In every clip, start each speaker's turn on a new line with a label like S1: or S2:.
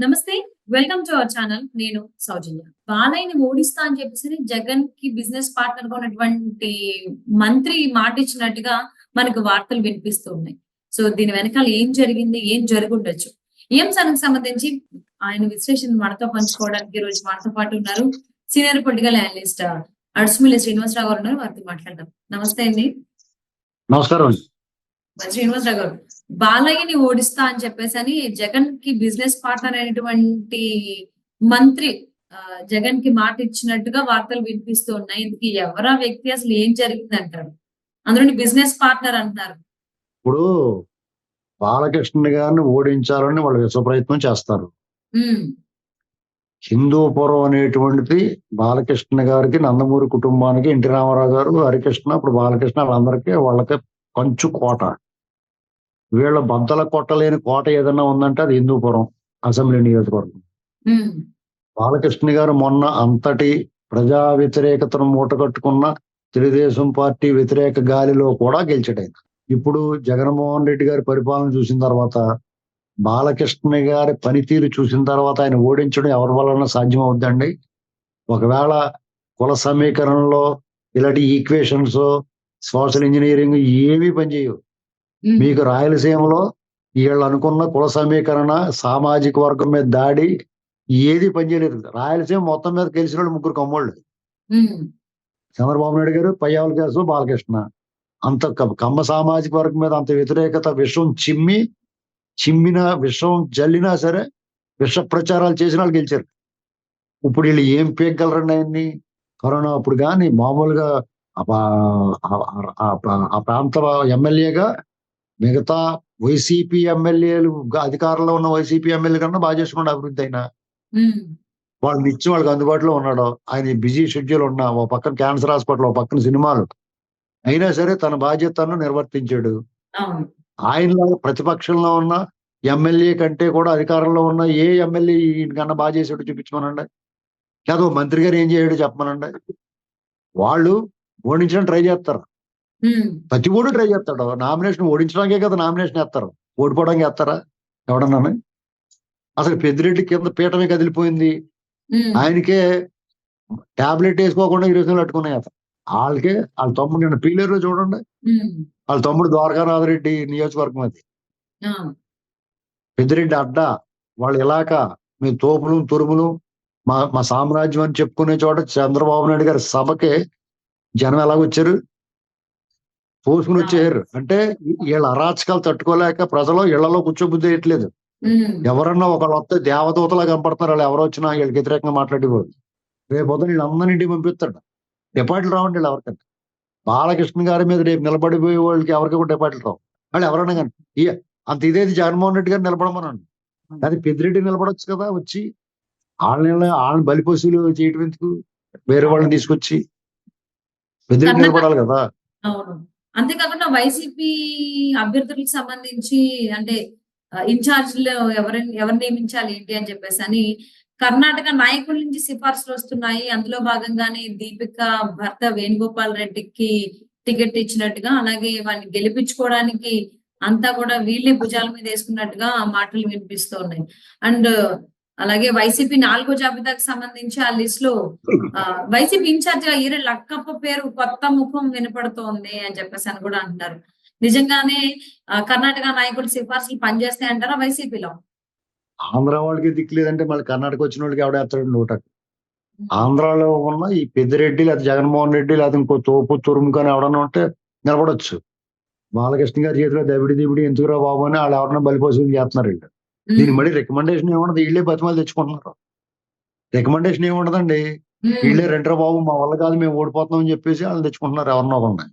S1: నమస్తే welcome to our channel. నేను సౌజన్య. బాలయ్యని ఓడిస్తా అని చెప్పేసి జగన్కి బిజినెస్ పార్ట్నర్గా ఉన్నటువంటి మంత్రి మాట ఇచ్చినట్టుగా మనకు వార్తలు వినిపిస్తూ ఉన్నాయి. సో దీని వెనకాల ఏం జరిగింది ఏం జరుగుండొచ్చు? ఈ అంశానికి సంబంధించి ఆయన విశ్లేషణ మనతో పంచుకోవడానికి ఈ రోజు మనతో పాటు ఉన్నారు senior political analyst Adusumilli Srinivasa Rao garu ఉన్నారు. వారితో మాట్లాడదాం. నమస్తే అండి.
S2: నమస్కారం
S1: శ్రీనివాసరావు గారు బాలయ్యని ఓడిస్తా అని చెప్పేసి అని జగన్కి బిజినెస్ పార్ట్నర్ అయినటువంటి మంత్రి జగన్కి మాట ఇచ్చినట్టుగా వార్తలు వినిపిస్తూ ఉన్నాయి. ఇందుకు ఎవరా వ్యక్తి? అసలు ఏం జరిగింది అంటారు? అందులో బిజినెస్ పార్ట్నర్ అంటున్నారు.
S2: ఇప్పుడు బాలకృష్ణ గారిని ఓడించాలని వాళ్ళు విశ్వ ప్రయత్నం చేస్తారు. హిందూపురం అనేటువంటిది బాలకృష్ణ గారికి నందమూరి కుటుంబానికి ఎన్టీ రామారావు గారు హరికృష్ణ ఇప్పుడు బాలకృష్ణ వాళ్ళందరికీ వాళ్ళకి కంచు కోట. వీళ్ళ బద్దల కొట్టలేని కోట ఏదైనా ఉందంటే అది హిందూపురం అసెంబ్లీ నియోజకవర్గం. బాలకృష్ణ గారు మొన్న అంతటి ప్రజా వ్యతిరేకతను మూటగట్టుకున్న తెలుగుదేశం పార్టీ వ్యతిరేక గాలిలో కూడా గెలిచాడు ఆయన ఇప్పుడు జగన్మోహన్ రెడ్డి గారి పరిపాలన చూసిన తర్వాత బాలకృష్ణ గారి పనితీరు చూసిన తర్వాత ఆయన ఓడించడం ఎవరి వలన సాధ్యం అవుద్దండి ఒకవేళ కుల సమీకరణలో ఇలాంటి ఈక్వేషన్స్ సోషల్ ఇంజనీరింగ్ ఏమీ పనిచేయవు. మీకు రాయలసీమలో వీళ్ళు అనుకున్న కుల సమీకరణ సామాజిక వర్గం మీద దాడి ఏది పనిచేయలేదు రాయలసీమ మొత్తం మీద గెలిచిన వాళ్ళు ముగ్గురు కమ్మోళ్ళు. చంద్రబాబు నాయుడు గారు పయ్యావల కేసు బాలకృష్ణ. అంత కమ్మ సామాజిక వర్గం మీద అంత వ్యతిరేకత విషం చిమ్మి చిమ్మిన విషం జల్లినా సరే విష ప్రచారాలు చేసిన వాళ్ళు గెలిచారు. ఇప్పుడు వీళ్ళు ఏం పీకగలరండి ఆయన్ని? కరోనా అప్పుడు కానీ మామూలుగా ఆ ప్రాంత ఎమ్మెల్యేగా మిగతా వైసీపీ ఎమ్మెల్యేలు అధికారంలో ఉన్న వైసీపీ ఎమ్మెల్యే కన్నా బాగా చేసుకున్నాడు అభివృద్ధి అయినా. వాళ్ళు నిత్యం వాళ్ళకి అందుబాటులో ఉన్నాడు. ఆయన బిజీ షెడ్యూల్ ఉన్నా ఓ పక్కన క్యాన్సర్ హాస్పిటల్ ఓ పక్కన సినిమాలు. అయినా సరే తన బాధ్యతను నిర్వర్తించాడు. ఆయనలో ప్రతిపక్షంలో ఉన్న ఎమ్మెల్యే కంటే కూడా అధికారంలో ఉన్న ఏ ఎమ్మెల్యే కన్నా బాగా చేసాడు చూపించమనండి. లేదా మంత్రి గారు ఏం చేయడు చెప్పమనండి. వాళ్ళు ఓడించడం ట్రై చేస్తారు. ప్రతి ఓడు ట్రై చేస్తాడు. నామినేషన్ ఓడించడానికే కదా నామినేషన్ వేస్తారు. ఓడిపోవడానికి వేస్తారా? ఎవడన్నా? అసలు పెద్దిరెడ్డి కింద పీఠమే కదిలిపోయింది. ఆయనకే టాబ్లెట్ వేసుకోకుండా ఈ రోజులు పట్టుకున్నాయి అతను వాళ్ళకే వాళ్ళ తమ్ముడు నిన్న పీలేరులో చూడండి. వాళ్ళ తమ్ముడు ద్వారకానాథరెడ్డి నియోజకవర్గం అది. పెద్దిరెడ్డి అడ్డ. వాళ్ళ ఇలాక మీ తోపులు తురుములు మా మా సామ్రాజ్యం అని చెప్పుకునే చోట చంద్రబాబు నాయుడు గారి సభకే జనం ఎలాగొచ్చారు? పోసుకుని వచ్చేయారు. అంటే వీళ్ళ అరాచకాలు తట్టుకోలేక ప్రజలు ఇళ్ళలో కూర్చోబుద్ధి వేయట్లేదు ఎవరన్నా ఒకళ్ళు వస్తే దేవదూతలా కనపడుతున్నారు వాళ్ళు ఎవరు వచ్చినా వీళ్ళకి వ్యతిరేకంగా మాట్లాడేవారు రేపు పొద్దున వీళ్ళందరినీ ఇంటికి పంపిస్తాడు. డిపాజిట్లు రావండి వీళ్ళు ఎవరికంటే బాలకృష్ణ గారి మీద రేపు నిలబడిపోయే వాళ్ళకి ఎవరికి కూడా డిపాజిట్లు రావు. వాళ్ళు ఎవరైనా కానీ. అంత ఇదేది జగన్మోహన్ రెడ్డి గారు నిలబడమనండి. అది పెద్దిరెడ్డి నిలబడొచ్చు కదా వచ్చి. వాళ్ళని వాళ్ళని బలిపశువులు చేయటం ఎందుకు? వేరే వాళ్ళని తీసుకొచ్చి పెద్దిరెడ్డి నిలబడాలి కదా.
S1: అంతేకాకుండా వైసీపీ అభ్యర్థులకు సంబంధించి అంటే ఇన్ఛార్జ్లో ఎవరిని ఎవరు నియమించాలి ఏంటి అని చెప్పేసి అని కర్ణాటక నాయకుల నుంచి సిఫార్సులు వస్తున్నాయి. అందులో భాగంగానే దీపిక భర్త వేణుగోపాల్ రెడ్డికి టికెట్ ఇచ్చినట్టుగా అలాగే వాడిని గెలిపించుకోవడానికి అంతా కూడా వీళ్ళే భుజాల మీద వేసుకున్నట్టుగా మాటలు వినిపిస్తూ ఉన్నాయి. అండ్ అలాగే వైసీపీ నాలుగో జాబితాకు సంబంధించి ఆ లిస్ట్లో వైసీపీ ఇన్ఛార్జ్గా ఈరే లక్కప్ప పేరు కొత్త ముఖం వినపడుతోంది అని చెప్పేసి అని కూడా అంటున్నారు నిజంగానే కర్ణాటక నాయకులు సిఫార్సులు పనిచేస్తాయి అంటారా వైసీపీలో?
S2: ఆంధ్ర వాళ్ళకి దిక్కు లేదంటే మళ్ళీ కర్ణాటక వచ్చిన వాళ్ళకి ఎవడేస్తాడు నూట ఆంధ్రాలో ఉన్న ఈ పెద్దిరెడ్డి లేదా జగన్మోహన్ రెడ్డి లేదా ఇంకో తోపు తురుము కానీ ఎవడన్నా ఉంటే నిలబడొచ్చు. బాలకృష్ణ గారి చేతిలో దబిడి దిబిడి ఎందుకురా బాబు అని వాళ్ళు ఎవరన్నా బలిపోసుకుని చేస్తున్నారు వీళ్ళు. దీని మళ్ళీ రికమెండేషన్ ఏముండదు? వీళ్ళే బతిమాలు తెచ్చుకుంటున్నారు. రికమెండేషన్ ఏముండదండి? వీళ్ళే రెండరా బాబు మా వల్ల కాదు మేము ఓడిపోతున్నాం అని చెప్పేసి వాళ్ళు తెచ్చుకుంటున్నారు ఎవరినో ఒకరిని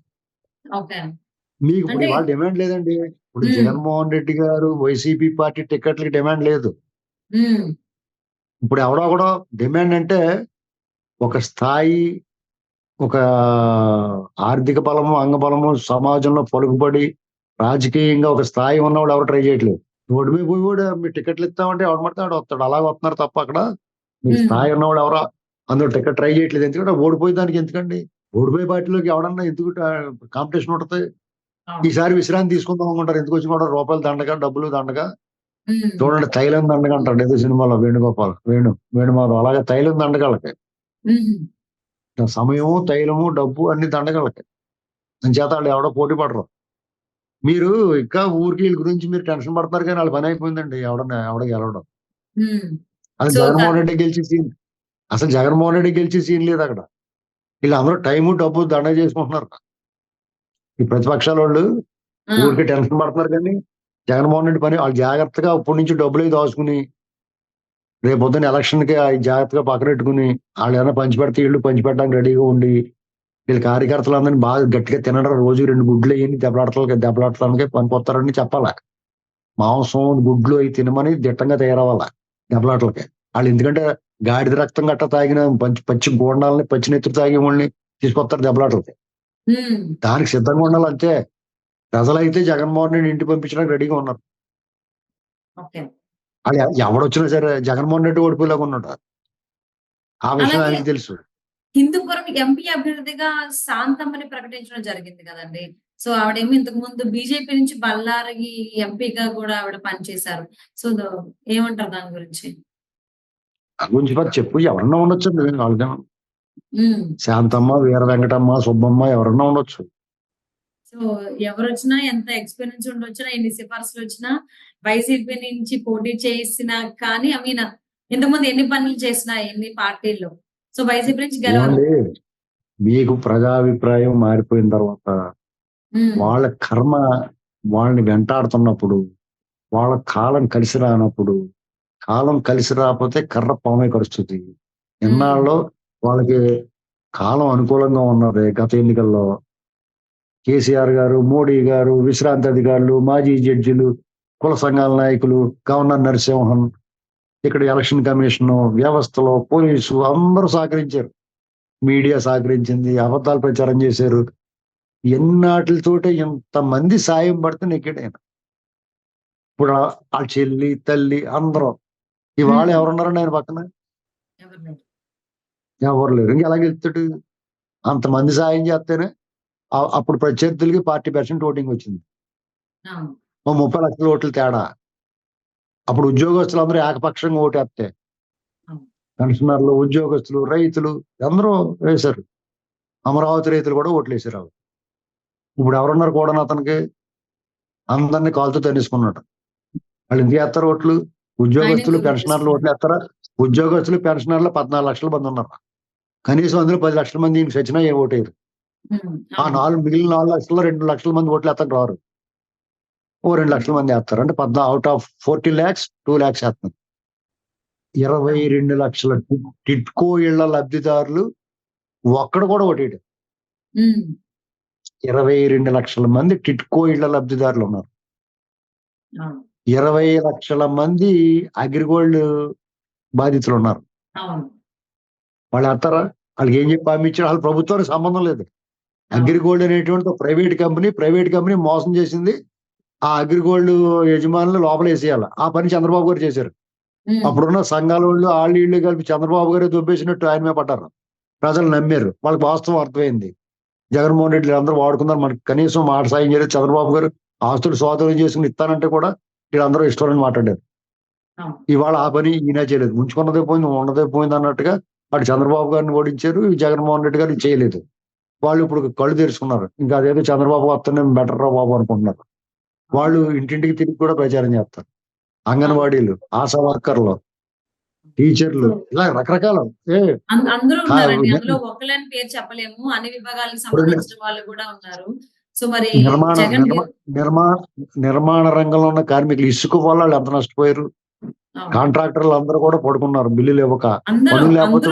S2: మీకు ఇప్పుడు ఇవాళ డిమాండ్ లేదండి. ఇప్పుడు. జగన్మోహన్ రెడ్డి గారు వైసీపీ పార్టీ టికెట్లకి డిమాండ్ లేదు. ఇప్పుడు ఎవడో కూడా డిమాండ్ అంటే ఒక స్థాయి ఒక ఆర్థిక బలము అంగబలము సమాజంలో పలుకుబడి రాజకీయంగా ఒక స్థాయి ఉన్నవాడు ఎవరు ట్రై చేయట్లేదు. రోడ్డు మీద పోయి కూడా మీ టికెట్లు ఇస్తామంటే ఎవడు పడితే ఆడు వస్తాడు. అలాగ వస్తున్నారు తప్ప అక్కడ.
S1: మ్మ్.
S2: స్థాయి ఉన్నవాడు ఎవరో? అందులో టికెట్ ట్రై చేయట్లేదు. ఎందుకంటే ఓడిపోయే దానికి ఎందుకండి? ఓడిపోయే పార్టీలోకి ఎవడన్నా ఎందుకు కాంపిటీషన్ ఉంటుంది. ఈసారి విశ్రాంతి తీసుకుందాం అనుకుంటారు. ఎందుకు వచ్చి కూడా రూపాయలు దండగా డబ్బులు దండగా. చూడండి తైలం దండగ అంటాడు ఏదో సినిమాలో వేణుగోపాల్ వేణు వేణుమాధవ్. అలాగే తైలం దండగలకి సమయము తైలము డబ్బు అన్ని దండగలకి చేత వాళ్ళు ఎవడో పోటీ పడరు. మీరు ఇంకా ఊరికి వీళ్ళ గురించి మీరు టెన్షన్ పడతారు కానీ వాళ్ళ పని అయిపోయిందండి. ఎవడన్నా ఎవడ గెలవడం.
S1: So,
S2: జగన్మోహన్ రెడ్డి గెలిచి సీన్ అసలు జగన్మోహన్ రెడ్డి గెలిచి సీన్ లేదు అక్కడ. వీళ్ళందరూ టైము డబ్బు దండ చేసుకుంటున్నారు. ఈ ప్రతిపక్షాల వాళ్ళు ఊరికి టెన్షన్ పడుతున్నారు కానీ జగన్మోహన్ రెడ్డి పని వాళ్ళు జాగ్రత్తగా ఇప్పటి నుంచి డబ్బులు దాచుకుని రేపు పొద్దున్న ఎలక్షన్కి అవి జాగ్రత్తగా పక్కనెట్టుకుని వాళ్ళు ఏమైనా పంచిపెడితే వీళ్ళు పంచిపెట్టడానికి రెడీగా ఉండి వీళ్ళ కార్యకర్తలందరినీ బాగా గట్టిగా తినడం రోజు రెండు గుడ్లు అయ్యి దెబ్బలాటలకి దెబ్బలాటడానికి పనికొస్తారని చెప్పాలా? మాంసం గుడ్లు అవి తినమని దిట్టంగా తయారవ్వాలా దెబ్బలాటలకి వాళ్ళు ఎందుకంటే గాడిద రక్తం గట్ట తాగిన పచ్చి పచ్చి గోండాలని పచ్చి నెత్తురు తాగి వాళ్ళని తీసుకొస్తారు దెబ్బలాటలకి దానికి సిద్ధంగా ఉండాలి అంతే. ప్రజలైతే జగన్మోహన్ రెడ్డి ఇంటి పంపించడానికి రెడీగా ఉన్నారు. వాళ్ళు ఎవడొచ్చినా సరే జగన్మోహన్ రెడ్డి ఓడిపోయేలాగా ఉన్నాడు. ఆ విషయం ఆయనకి తెలుసు.
S1: హిందూపురం ఎంపీ అభ్యర్థిగా శాంతమ్మని ప్రకటించడం జరిగింది కదండి. సో ఆవిడేమో ఇంతకు ముందు బీజేపీ నుంచి బళ్ళారి ఎంపీగా కూడా ఆవిడ పనిచేశారు. సో ఏమంటారు దాని గురించి?
S2: దాని గురించి మరి చెప్పు. ఎవరన్నా ఉండొచ్చు. శాంతమ్మ వీర వెంకటమ్మ సుబ్బమ్మ ఎవరన్నా ఉండొచ్చు.
S1: సో ఎవరు వచ్చినా ఎంత ఎక్స్పీరియన్స్ ఉండొచ్చినా ఎన్ని సిఫార్సులు వచ్చినా వైసీపీ నుంచి పోటీ చేసినా కానీ ఐ మీన్ ఇంతకుముందు ఎన్ని పనులు చేసినా ఎన్ని పార్టీల్లో సో వైసీపీ నుంచి
S2: ఏమండి? మీకు ప్రజాభిప్రాయం మారిపోయిన తర్వాత వాళ్ళ కర్మ వాళ్ళని వెంటాడుతున్నప్పుడు వాళ్ళ కాలం కలిసి రానప్పుడు కాలం కలిసి రాకపోతే కర్ర పామే కరుస్తుంది. ఎన్నాళ్ళలో వాళ్ళకి కాలం అనుకూలంగా ఉన్నది గత ఎన్నికల్లో. కేసీఆర్ గారు మోడీ గారు విశ్రాంతి అధికారులు మాజీ జడ్జిలు కుల సంఘాల నాయకులు గవర్నర్ నరసింహన్ ఇక్కడ ఎలక్షన్ కమిషన్ వ్యవస్థలో పోలీసు అందరూ సహకరించారు. మీడియా సహకరించింది అబద్ధాలు ప్రచారం చేశారు. ఎన్నాటితోటే ఇంతమంది సాయం పడితే నెక్కాడైనా ఇప్పుడు ఆ- చెల్లి తల్లి అందరూ. ఇవాళ. ఎవరున్నారండి ఆయన పక్కన?
S1: ఎవరు లేరు.
S2: ఇంకా ఎలా గెలుస్తాడు అంతమంది సాయం చేస్తేనే అప్పుడు ప్రత్యర్థులకి పార్టీ పర్సెంట్ ఓటింగ్ వచ్చింది. ముప్పై లక్షల ఓట్లు తేడా. అప్పుడు ఉద్యోగస్తులు అందరూ ఏకపక్షంగా ఓటేస్తే. పెన్షనర్లు ఉద్యోగస్తులు రైతులు అందరూ వేశారు. అమరావతి రైతులు కూడా ఓట్లు వేసారు ఆవిడ. ఇప్పుడు ఎవరున్నారు కూడా అతనికి అందరినీ కాలుతో తన్నేసుకున్నాడు. వాళ్ళు ఎందుకు వేస్తారు ఓట్లు. ఉద్యోగస్తులు పెన్షనర్లు ఓట్లు వేస్తారా? ఉద్యోగస్తులు పెన్షనర్లు పద్నాలుగు లక్షల మంది ఉన్నారు. కనీసం అందులో పది లక్షల మంది చచ్చినా ఏ ఓటేరు ఆ. నాలుగు మిగిలిన నాలుగు లక్షల్లో రెండు లక్షల మంది ఓట్లు వేస్తాను రారు. ఓ రెండు లక్షల మంది వేస్తారు. అంటే పద్నా out of forty lakhs two lakhs వేస్తున్నారు. ఇరవై రెండు లక్షల టిట్కో ఇళ్ళ లబ్ధిదారులు ఒక్కడు కూడా
S1: ఉమ్,
S2: ఇరవై రెండు లక్షల మంది టిట్కో ఇళ్ళ లబ్ధిదారులు ఉన్నారు. ఇరవై లక్షల మంది అగ్రిగోల్డ్ బాధితులు ఉన్నారు. వాళ్ళు వేస్తారా? వాళ్ళకి ఏం చెప్పి పంపించారు? వాళ్ళ ప్రభుత్వానికి సంబంధం లేదు. అగ్రిగోల్డ్ అనేటువంటి ప్రైవేట్ కంపెనీ ప్రైవేట్ కంపెనీ మోసం చేసింది. ఆ అగ్రిగోల్డ్ యజమానులు లోపల వేసేయాలి. ఆ పని చంద్రబాబు గారు చేశారు. అప్పుడున్న సంఘాల వాళ్ళు వాళ్ళు వీళ్ళు కలిపి చంద్రబాబు గారే దొబ్బేసినట్టు ఆయన మీద పడ్డారు. ప్రజలు నమ్మారు. వాళ్ళకి వాస్తవం అర్థమైంది. జగన్మోహన్ రెడ్డి అందరూ వాడుకున్నారు మనకి కనీసం మాట సాయం చేయలేదు. చంద్రబాబు గారు ఆస్తులు స్వాధీనం చేసుకుని ఇస్తానంటే కూడా వీళ్ళందరూ ఇష్టమని మాట్లాడారు. ఇవాళ ఆ పని ఈయన చేయలేదు. ఉంచుకున్నదే పోయింది ఉన్నదే పోయింది అన్నట్టుగా అటు చంద్రబాబు గారిని ఓడించారు ఈ జగన్మోహన్ రెడ్డి గారిని చేయలేదు. వాళ్ళు ఇప్పుడు కళ్ళు తెరుచుకున్నారు. ఇంకా అదేదో చంద్రబాబు వస్తేనే బెటర్ రా బాబు అనుకుంటున్నారు. వాళ్ళు ఇంటింటికి తిరిగి కూడా ప్రచారం చేస్తారు. అంగన్వాడీలు ఆశా వర్కర్లు టీచర్లు ఇలా రకరకాల
S1: అందరూ ఉన్నారండి.
S2: ఉన్నా-
S1: అందులో ఒకళ్ళని పేరు చెప్పలేము. అన్ని విభాగాలకు సంబంధించిన వాళ్ళు కూడా ఉన్నారు. సో మరి
S2: నిర్మాణ
S1: జగన్
S2: నిర్మా- నిర్మా నిర్మాణ రంగంలో ఉన్న కార్మికులు ఇసుక వాళ్ళు ఎంత నష్టపోయారు. కాంట్రాక్టర్లు అందరూ కూడా పడుకున్నారు. బిల్లులు ఇవ్వక. పనులు లేకపోతే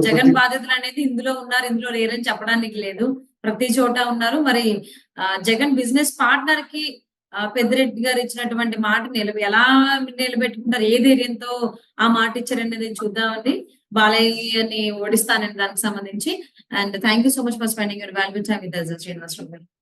S1: జగన్? బాధితులు అనేది ఇందులో ఉన్నారు. ఇందులో లేరని చెప్పడానికి లేదు. ప్రతి చోట ఉన్నారు. మరి జగన్ బిజినెస్ పార్ట్నర్కి పెద్దిరెడ్డి గారు ఇచ్చినటువంటి మాట నిలబె ఎలా నిలబెట్టుకుంటారు? ఏ ధైర్యంతో ఆ మాట ఇచ్చారనేది చూద్దామండి. బాలయ్యని ఓడిస్తానని దానికి సంబంధించి. And thank you so much for spending your value time with Srinivasa Rao garu